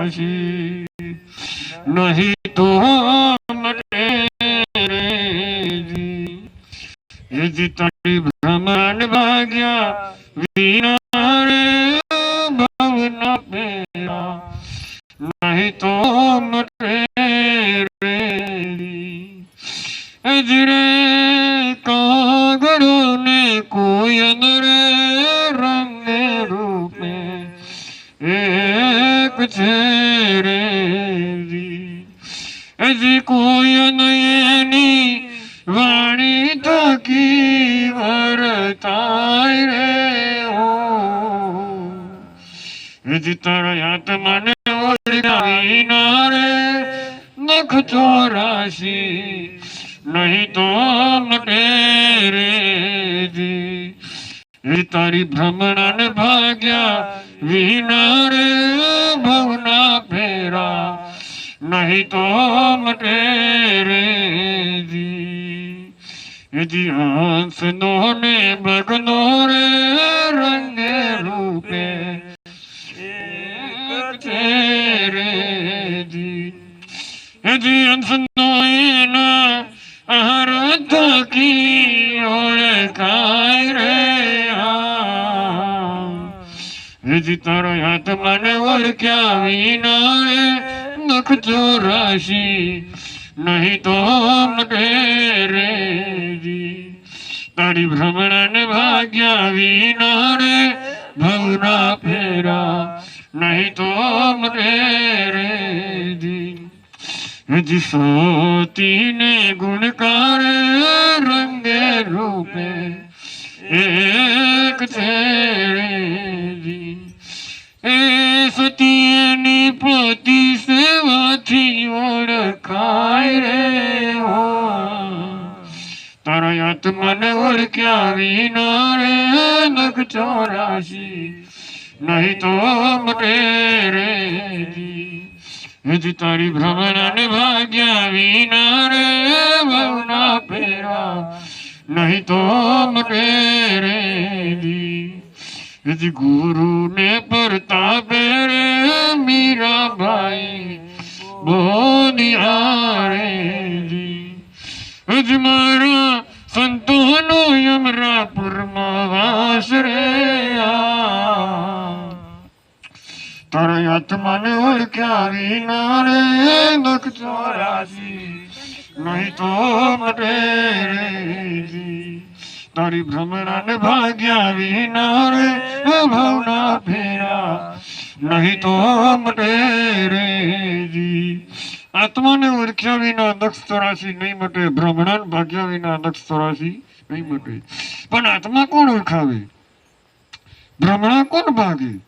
રાશી નહીં તો મટે રે જી એ જી તારી ભ્રમણ ભાગ્યા વિના રે ભવના પેરા નહીં તો મટે રે અજરે કાગડો જી હજી કોયન એની વાણી થકી વરતાય રે હો હજી તારા આત્માને ઓળખાવી ના રે નખ ચોરાશી નહીં તો મટે રે તારી ભ્રમણાને ભાગ્યા વિના રે ભવના ફેરા, નહીં તો મટે રે જી હંસનો ને બગનો રે રંગે રૂપે રે જી જી હંસનો એના અહર થકી ઓળખાય રે હજી તારો હાથ મને ઓળખ્યા વિના રે નખ ચોરાશી. નહીં તો મટે રે જી. તારી ભ્રમણાને ભાગ્યા વિના રે ભવના ફેરા. નહીં તો મટે રે જી. હજી સોતીને ગુણકાર રંગે રૂપે એક છે એ સતીની પોતી સેવાથી ઓળખાય રે તારા આત્માને ઓળખ્યા વિના રે નખ ચોરાશી, નહીં તો મટે રે હજી તારી ભ્રમણાને ભાગ્યા વિના રે ભવના ફેરા, નહીં તો મટે રે જી હજી ગુરુ ને પ્રતાપે રે મીરાબાઈ બોનિયારે જી મારા સંતોનો યમરાપુરમાં વાસ રે તારા આત્માને ઓળખ્યા વિના રે નખ ચોરાશી નહીં તો મટે રે ભ્રમણાને ભાગ્યા વિના રે ભાવના ફેરા નહીં તો મટે રે જી. આત્માને ઓળખ્યા વિના દક્ષ તોરાશી નહીં મટે, ભ્રમણાને ભાગ્યા વિના દક્ષ તોરાશી નહીં મટે. પણ આત્મા કોણ ઓળખાવે? ભ્રમણા કોણ ભાગે?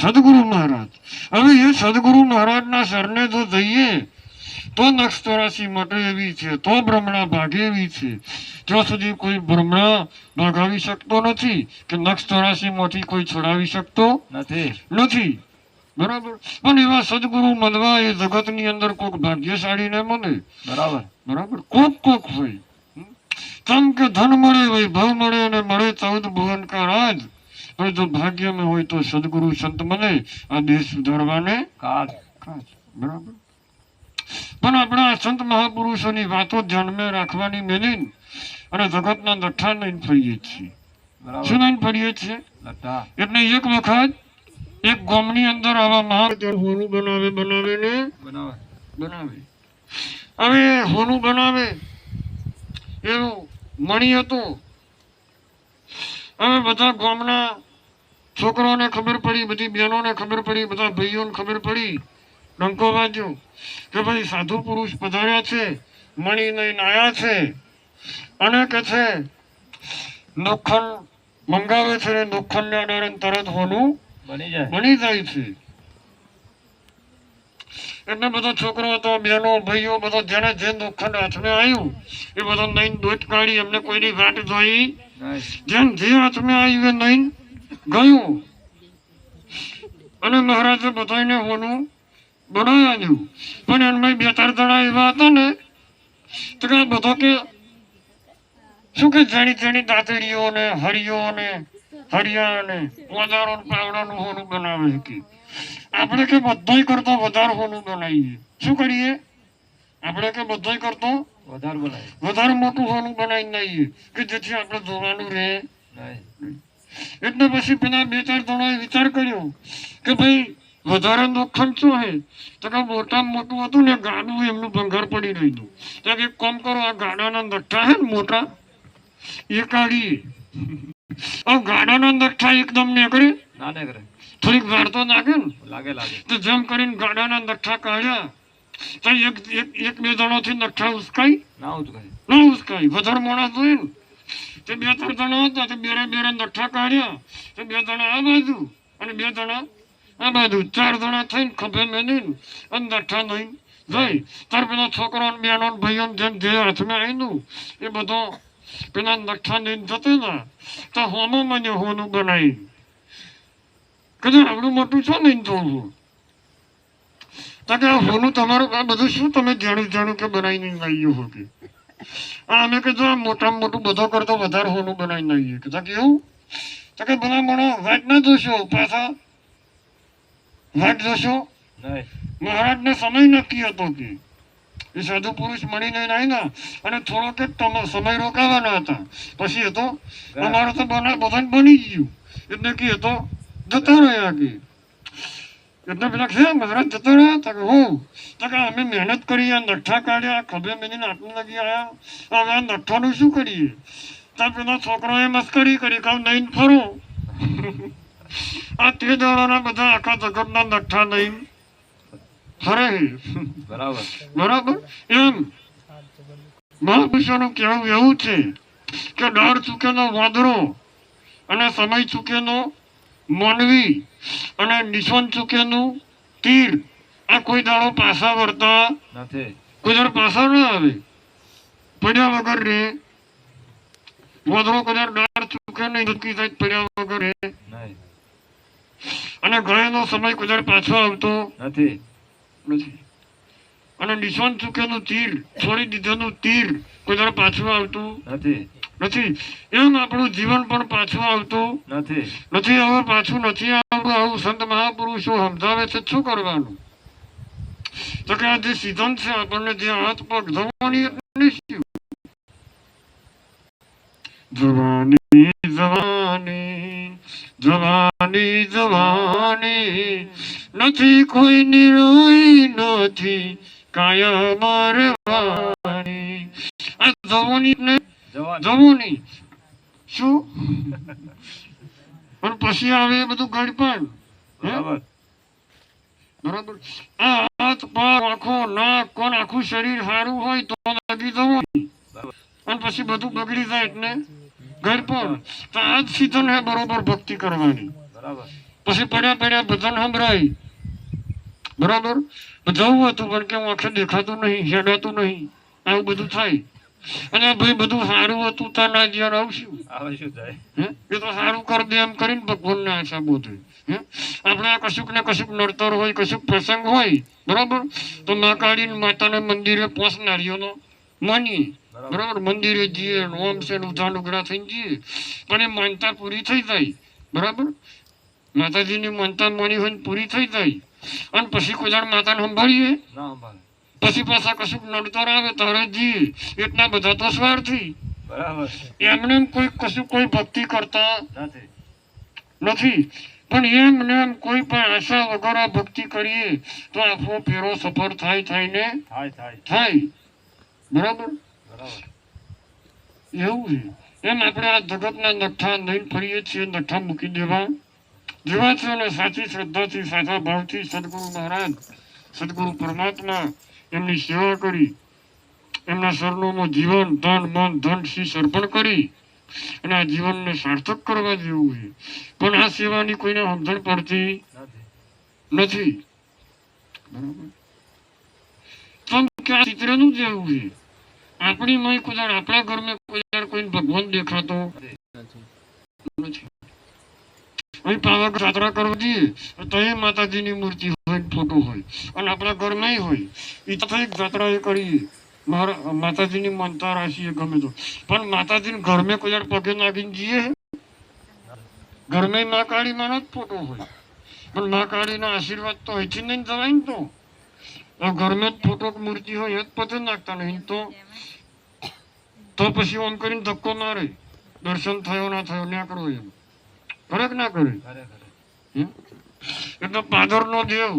સદગુરુ મહારાજ. હવે એ સદગુરુ મહારાજના શરણે જો જઈએ તો નક્ષ ચોરાશી મટે એવી છે. તો ભ્રમણા ભાગે એવી છે. જ્યાં સુધી કોઈ ભ્રમણા ભાગાવી શકતો નથી કે નક્ષ ચોરાશી કોઈ છોડાવી શકતો નથી. નથી. બરાબર? પણ એવા સદગુરુ મળવા એ જગતની અંદર કોક ભાગ્યશાળી ને મળે. બરાબર. બરાબર? કોક કોક હોય. તમ કે ધન મળે વૈભવ મળે અને મળે ચૌદ ભુવન કા રાજ. પણ જો ભાગ્યમાં હોય તો સદગુરુ સંત મળે આ દેશ સુધારવાને કાળ ખાસ બરાબર? પણ આપણા સંત મહાપુરુષોની વાતો ધ્યાનમાં રાખવાની મેલીન અને જગતના નઠ્ઠા લઈને ફરીએ છીએ. શું લઈને ફરીએ છીએ? એટલે એક વખત એક ગામની અંદર આવા મહા હોનું બનાવે બનાવે ને? બનાવે. બનાવે. હવે હોનું બનાવે. એવું મણી હતું. હવે બધા ગામના છોકરાઓને ખબર પડી બધી બહેનોને ખબર પડી બધા ભાઈઓને ખબર પડી. ડંકો વાગ્યો કે ભાઈ સાધુ પુરુષ પધાર્યા છે મણી લઈને આવ્યા છે અને કે છે લોખંડ મંગાવે છે ને લોખંડને આધારે તરત હોનું બની જાય. છે. એટલે બધો છોકરો હતો બહેનો ભાઈઓ બધો જેને જે લોખંડ હાથમાં આવ્યું એ બધો નઈન દોટ કાઢી એમને કોઈની વાટ જોઈ. જેમ જે હાથમાં આવ્યું એ નઈન ગયું. અને મહારાજે બધાને હોનું બનાવી આપ્યું પણ એમાં બે ચાર જણા એવા હતા ને તો કે બધો કે શું કે જાણી જાણી દાંતડીઓ ને હરિયો ને હરિયા ને વધારો પાવડાનું હોનું બનાવે કે આપણે કે બધાય કરતો વધારે હોનું બનાવીએ. શું કરીએ? આપણે કે બધાય કરતો વધારે બનાવીએ. વધારે મોટું હોનું બનાવી દઈએ કે જેથી આપણે જોવાનું રહે. એટલે પછી પેલા બે ચાર જણાએ વિચાર કર્યો કે ભાઈ વધારે નુકસાન શું હે. તો કે મોટામાં મોટું હતું ને ગાડું એમનું ભંગાર પડી રહ્યું તો કે એક કામ કરો આ ગાડાના નઠ્ઠા હે ને મોટા એ કાઢીએ. આ ગાડાના નઠ્ઠા એકદમ નીકળે. ના ને કરે થોડીક વાર તો લાગે ને. લાગે લાગે. તો જેમ કરીને ગાડાના નઠ્ઠા કાઢ્યા તો એક એક એક બે જણાથી નઠ્ઠા ઉસકાઈ. ના ઉસકાઈ ના ઉસકાઈ વધારે મોણા જોઈએ ને. તે બે ત્રણ જણા હતા તે બેરે બેરે નઠ્ઠા કાઢ્યા. તે બે જણા આ બાજુ અને બે જણા આ બાજુ ચાર જણા થઈને ખભે મેલીને અંદર નહીં જઈ તાર પેલા છોકરા ને બેનો ભાઈઓ જેમ જે હાથમાં આવેલું એ બધો પેલા નઠ્ઠા લઈને જતો ને તો હોમો મને હોનું બનાવી કદાચ આવડું મોટું છો નહીં જોવું તો આ હોનું તમારું આ બધું શું તમે જાણું જાણું કે બનાવીને લાવ્યું હો કે આ અમે કીધું આ મોટામાં મોટું બધો કરતો વધારે હોનું બનાવીને આવીએ કીધા કે એવું તો કે ભલા મણો વાત ના જોશો પાછા વાટ જોશો? મહારાજને સમય નક્કી હતો કે એ સાધુ પુરુષ મળીને આવ્યા અને થોડોક જ તમ- સમય રોકાવાના હતા. પછી એ તો અમારું તો બધા બની ગયું. એટલે કે હતો જતા રહ્યા કે. એટલે પેલા છે મહારાજ જતા રહ્યા તા કે હું? તો કે અમે મહેનત કરી આ નઠ્ઠા કાઢ્યા ખભે મેલીને આટલું લગી આવ્યા હવે આ નઠ્ઠાનું શું કરીએ? ત્યાં પેલા છોકરાએ મસ્કરી કરી કહું નહીં ફરો. આ તે દાડાના બધા આખા જગતના નઠ્ઠા નહીં. ફરે બરાબર. બરાબર? એમ. મહાપુરુષોનું કહેવું એવું છે કે ડાળ ચૂકેનો વાંદરો અને સમય ચૂકેનો માનવી અને નિશાન ચૂકેનું તીર આ કોઈ દાડો પાછા વળતા નથી. કોઈ દાડો પાછા ના આવે. પડ્યા વગર રે. વાંદરો કદાચ ડાળ ચૂકે નહીં નક્કી થાય પડ્યા વગર રે. નહીં. અને ગયેલો સમય કુદર પાછો આવતો નથી. નથી. અને નિશાન ચૂકેલું તીર છોડી દીધેલું તીર કોઈ પાછું આવતું નથી. નથી. એમ આપણું જીવન પણ પાછું આવતું નથી. નથી. હવે પાછું નથી આવતું. આવું સંત મહાપુરુષો સમજાવે છે શું કરવાનું? તો કે આ જે સિદ્ધાંત છે આપણને જે હાથ પગ જવાની જવાની જવાની જવાની નથી કોઈ નિરોઈ નથી કાયમ રહેવાની. આ જવાની ને જવાની. શું? પણ પછી આવે બધું ગડપણ હે? બરાબર. બરાબર. આ હાથ પગ આખો નાક કોણ આખું શરીર સારું હોય તો લાગી જવું અને પછી બધું બગડી જાય એટલે ગડપણ તો આ જ સીધન હે બરોબર ભક્તિ કરવાની. બરાબર. પછી પડ્યા પડ્યા ભજન સંભળાય. બરાબર? જવું હતું પણ કે આખે દેખાતું નહીં હેડાતું નહીં. આવું બધું થાય. અને ભાઈ બધું સારું હતું તો ના જ્યાં આવશું. એ તો સારું કર દે એમ કરીને ભગવાનને આશા બોધે. હે? આપણે આ કશુંક ને કશુંક નડતર હોય કશુંક પ્રસંગ હોય. બરાબર? તો મા કાળીને માતાના મંદિરે પોસ નારીઓનો માનીએ. બરાબર. મંદિરે જઈએ ઓમ છે ઉધાન ઉધા નુગડા થઈને જઈએ અને માનતા પૂરી થઈ જાય બરાબર? માતાજીની માનતા માની હોય પૂરી થઈ જાય. અને પછી કોઈ માતાને સંભાળીએ? પછી પાછા કશુંક નડતર આવે તારે જઈએ એટલા બધા તો સ્વાર્થી. એમને કોઈ કશું કોઈ ભક્તિ કરતા નથી. પણ એમ ને એમ કોઈ પણ આશા વગર આ ભક્તિ કરીએ તો આખો ફેરો સફળ થાય થાય ને થાય. બરાબર? એવું એમ આપણે આ જગતના નઠ્ઠા લઈને ફરીએ છીએ નઠ્ઠા મૂકી દેવા. જેવા છે અને સાચી શ્રદ્ધાથી, સાચા ભાવથી સદગુરુ મહારાજ, સદગુરુ પરમાત્મા એમની સેવા કરી, એમના શરણોમાં જીવન, ધન, મન, ધન શીશ અર્પણ કરી અને આ જીવનને સાર્થક કરવા જેવું છે. પણ આ સેવાની કોઈને સમજણ પડતી નથી. બરાબર? કેમ કે આ છે? આપણી મય કુદાર, આપણા ઘરમાં કુદાર કોઈ ભગવાન દેખાતો. નથી પાવાગઢ યાત્રા કરવા જઈએ માતાજીની મૂર્તિ હોય ફોટો હોય, અને આપણા ઘરમાં હોય એ તો એક જાત્રા એ કરીએ. મારા, માતાજીની માનતા રાખીએ ગમે તો. પણ માતાજીને ઘરમાં કોઈ પગે નાખીને જઈએ ઘરમાં મા કાળી માનો જ ફોટો હોય. પણ મા કાળીના આશીર્વાદ તો હોય છે નહીં જવાય ને તો. ઘરમાં જ ફોટો મૂર્તિ હોય, એ જ પતે નાખતા નહીં. તો તો પછી ઓમ કરીને ધક્કો મારે દર્શન થયો ના થયો ના કરો એમ. કરે ના કરે? એટલે પાદરનો દેવ.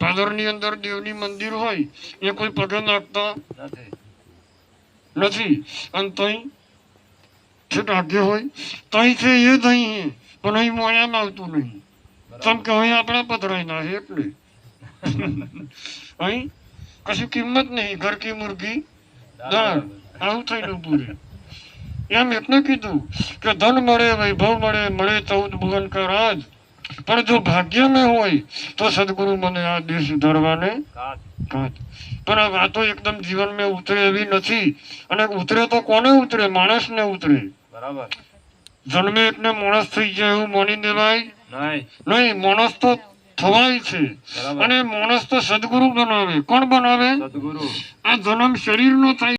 પાદરની અંદર દેવની મંદિર હોય, એ કોઈ પગે નાખતા નથી. અને તઈ છે ટાંકે હોય, તઈ છે એ તઈ પણ અહીં મોયામાં આવતું નહીં. કેમ કે અહીં આપણા પધરાઈ ના એટલે. અહીં કશું કિંમત નહીં ઘર કી મુર્ગી દાળ આવું થયેલું પૂરી એમ એટલે કીધું કે ધન મળે વૈભવ મળે મળે ચૌદ ભુવન કા રાજ પણ જો ભાગ્ય મેં હોય તો સદગુરુ મને આ દેશ સુધારવાને કાચ પણ આ વાતો એકદમ જીવનમાં ઉતરે એવી નથી અને ઉતરે તો કોને ઉતરે માણસને ઉતરે બરાબર જન્મે એટલે માણસ થઈ જાય એવું માની દેવાય નહીં માણસ તો થવાય છે. અને માણસ તો સદગુરુ બનાવે. કોણ બનાવે? આ જન્મ શરીરનો થાય.